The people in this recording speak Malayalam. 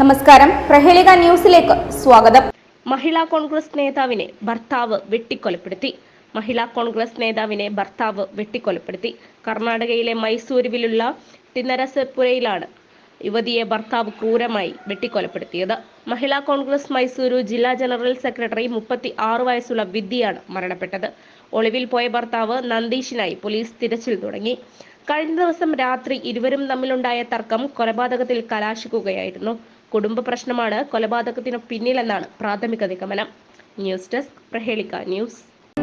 നമസ്കാരം. പ്രഹേളിക ന്യൂസിലേക്ക് സ്വാഗതം. മഹിളാ കോൺഗ്രസ് നേതാവിനെ ഭർത്താവ് വെട്ടിക്കൊലപ്പെടുത്തി. മഹിളാ കോൺഗ്രസ് നേതാവിനെ ഭർത്താവ് വെട്ടിക്കൊലപ്പെടുത്തി. കർണാടകയിലെ മൈസൂരുവിലുള്ള തിന്നരസപ്പുരയിലാണ് യുവതിയെ ഭർത്താവ് ക്രൂരമായി വെട്ടിക്കൊലപ്പെടുത്തിയത്. മഹിളാ കോൺഗ്രസ് മൈസൂരു ജില്ലാ ജനറൽ സെക്രട്ടറി മുപ്പത്തി ആറ് വയസ്സുള്ള വിദ്യയാണ് മരണപ്പെട്ടത്. ഒളിവിൽ പോയ ഭർത്താവ് നന്ദീഷിനായി പോലീസ് തിരച്ചിൽ തുടങ്ങി. കഴിഞ്ഞ ദിവസം രാത്രി ഇരുവരും തമ്മിലുണ്ടായ തർക്കം കൊലപാതകത്തിൽ കലാശിക്കുകയായിരുന്നു. കുടുംബ പ്രശ്നമാണ് കൊലപാതകത്തിന് പിന്നിലെന്നാണ് പ്രാഥമിക നിഗമനം. News desk Prahelika news.